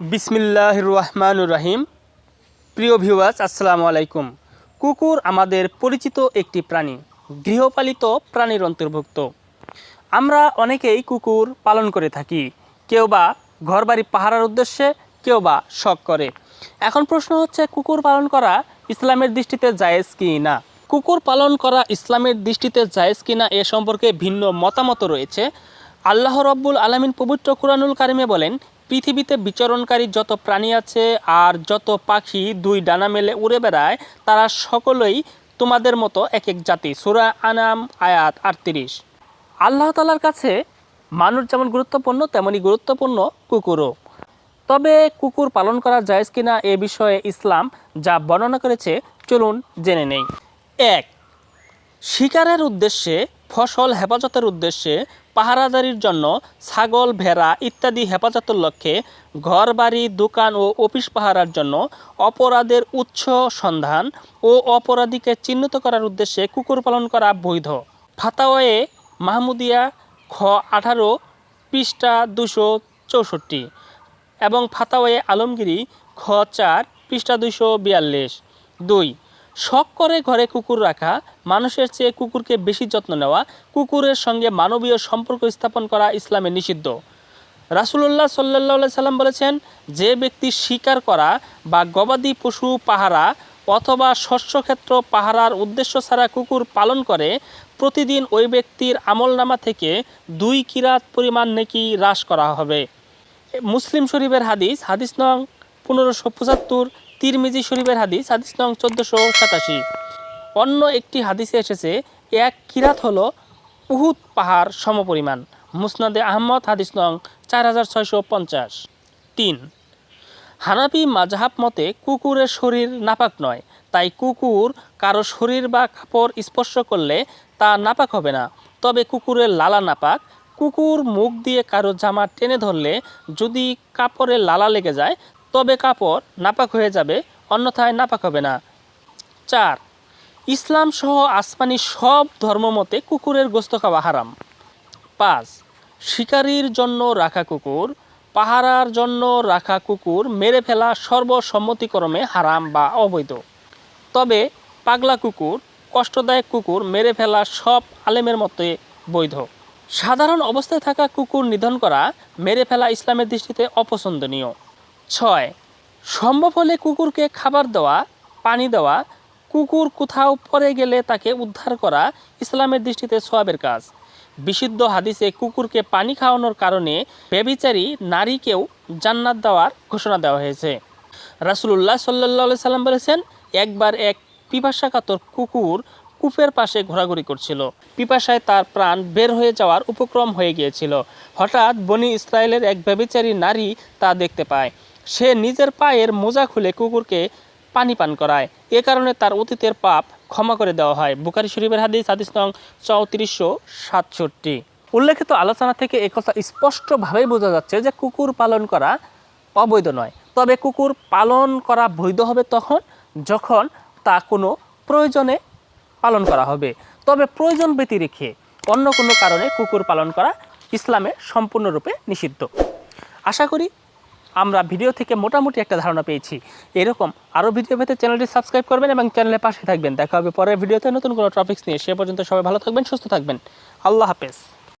বিসমিল্লাহ রহমানুর রাহিম। প্রিয় ভিউয়ার্স আসসালামু আলাইকুম। কুকুর আমাদের পরিচিত একটি প্রাণী, গৃহপালিত প্রাণীর অন্তর্ভুক্ত। আমরা অনেকেই কুকুর পালন করে থাকি। কেউ বা ঘরবাড়ি পাহারার উদ্দেশ্যে, কেউ বা শখ করে। এখন প্রশ্ন হচ্ছে, কুকুর পালন করা ইসলামের দৃষ্টিতে জায়েজ কি না? কুকুর পালন করা ইসলামের দৃষ্টিতে জায়েজ কি না এ সম্পর্কে ভিন্ন মতামত রয়েছে। আল্লাহ রব্বুল আলমিন পবিত্র কুরআনুল কারিমে বলেন পৃথিবীতে বিচরণকারী যত প্রাণী আছে আর যত পাখি দুই ডানা মেলে উড়ে বেড়ায়, তারা সকলেই তোমাদের মতো এক এক জাতি। সুরা আনাম আয়াত আটত্রিশ। আল্লাহ তালার কাছে মানুষ যেমন গুরুত্বপূর্ণ, তেমনই গুরুত্বপূর্ণ কুকুরও। তবে কুকুর পালন করা জায়েজ কিনা এ বিষয়ে ইসলাম যা বর্ণনা করেছে, চলুন জেনে নেই। এক, শিকারের উদ্দেশ্যে ফসল হেফাজতের উদ্দেশ্যে পাহারাদারির জন্য ছাগল, ভেড়া ইত্যাদি হেফাজতের লক্ষ্যে ঘরবাড়ি, দোকান ও অফিস পাহারার জন্য অপরাধের উৎস সন্ধান ও অপরাধীকে চিহ্নিত করার উদ্দেশ্যে কুকুর পালন করা বৈধ। ফাতাওয়ে মাহমুদিয়া খ আঠারো পৃষ্ঠা দুশো চৌষট্টি এবং ফাতাওয়ে আলমগিরি খ চার পৃষ্ঠা দুশো বিয়াল্লিশ। দুই শখ করে ঘরে কুকুর রাখা, মানুষের চেয়ে কুকুরকে বেশি যত্ন নেওয়া, কুকুরের সঙ্গে মানবীয় সম্পর্ক স্থাপন করা ইসলামে নিষিদ্ধ। রাসুলুল্লাহ সাল্লাহ সাল্লাম বলেছেন, যে ব্যক্তি শিকার করা বা গবাদি পশু পাহারা অথবা শস্যক্ষেত্র পাহারার উদ্দেশ্য ছাড়া কুকুর পালন করে, প্রতিদিন ওই ব্যক্তির আমলনামা থেকে দুই কিরাত পরিমাণ নেকি হ্রাস করা হবে। মুসলিম শরীফের হাদিস হাদিস নং পনেরোশো পঁচাত্তর তিরমিজি শরীফের হাদিস হাদিস নং চোদ্দোশো সাতাশি। অন্য একটি হাদিসে এসেছে, এক কিরাত হলো উহুদ পাহাড় সমপরিমাণ। মুসনাদে আহমদ, হাদিস নং চার হাজার ছয়শো পঞ্চাশ। তিন, হানাফি মাজাহাব মতে কুকুরের শরীর নাপাক নয়, তাই কুকুর কারও শরীর বা কাপড় স্পর্শ করলে তা নাপাক হবে না। তবে কুকুরের লালা নাপাক, কুকুর মুখ দিয়ে কারও জামা টেনে ধরলে যদি কাপড়ে লালা লেগে যায় তবে কাপড় নাপাক হয়ে যাবে, অন্যথায় নাপাক হবে না। চার, ইসলাম সহ আসমানি সব ধর্মমতে কুকুরের গোস্ত খাওয়া হারাম। পাঁচ, শিকারির জন্য রাখা কুকুর, পাহারার জন্য রাখা কুকুর মেরে ফেলা সর্বসম্মতিক্রমে হারাম বা অবৈধ। তবে পাগলা কুকুর, কষ্টদায়ক কুকুর মেরে ফেলা সব আলেমের মতে বৈধ। সাধারণ অবস্থায় থাকা কুকুর নিধন করা, মেরে ফেলা ইসলামের দৃষ্টিতে অপছন্দনীয়। ছয়, সম্ভব হলে কুকুরকে খাবার দেওয়া, পানি দেওয়া, কুকুর কোথাও পড়ে গেলে তাকে উদ্ধার করা ইসলামের দৃষ্টিতে সোয়াবের কাজ। বিশুদ্ধ হাদিসে কুকুরকে পানি খাওয়ানোর কারণে ব্যবিচারী নারীকেও জান্নাত দেওয়ার ঘোষণা দেওয়া হয়েছে। রাসুলুল্লাহ সাল্লাহ সাল্লাম বলেছেন, একবার এক পিপাসাকাতর কুকুর কূপের পাশে ঘোরাঘুরি করছিল। পিপাসায় তার প্রাণ বের হয়ে যাওয়ার উপক্রম হয়ে গিয়েছিল। হঠাৎ বনি ইসরায়েলের এক ব্যবিচারী নারী তা দেখতে পায়। সে নিজের পায়ের মোজা খুলে কুকুরকে পানি পান করায়। এ কারণে তার অতীতের পাপ ক্ষমা করে দেওয়া হয়। বুকারি শরীফের হাদিস হাদিস নং চৌত্রিশশো সাতষট্টি। উল্লেখিত আলোচনা থেকে একথা স্পষ্টভাবেই বোঝা যাচ্ছে যে কুকুর পালন করা অবৈধ নয়। তবে কুকুর পালন করা বৈধ হবে তখন যখন তা কোনো প্রয়োজনে পালন করা হবে। তবে প্রয়োজন ব্যতি রেখে অন্য কোনো কারণে কুকুর পালন করা ইসলামে সম্পূর্ণরূপে নিষিদ্ধ। আশা করি আমরা ভিডিও থেকে মোটামুটি একটা ধারণা পেয়েছি। এরকম আরও ভিডিও পেতে চ্যানেলটি সাবস্ক্রাইব করবেন এবং চ্যানেলের পাশে থাকবেন। দেখা হবে পরের ভিডিওতে নতুন কোনো টপিক্স নিয়ে। সে পর্যন্ত সবাই ভালো থাকবেন, সুস্থ থাকবেন। আল্লাহ হাফেজ।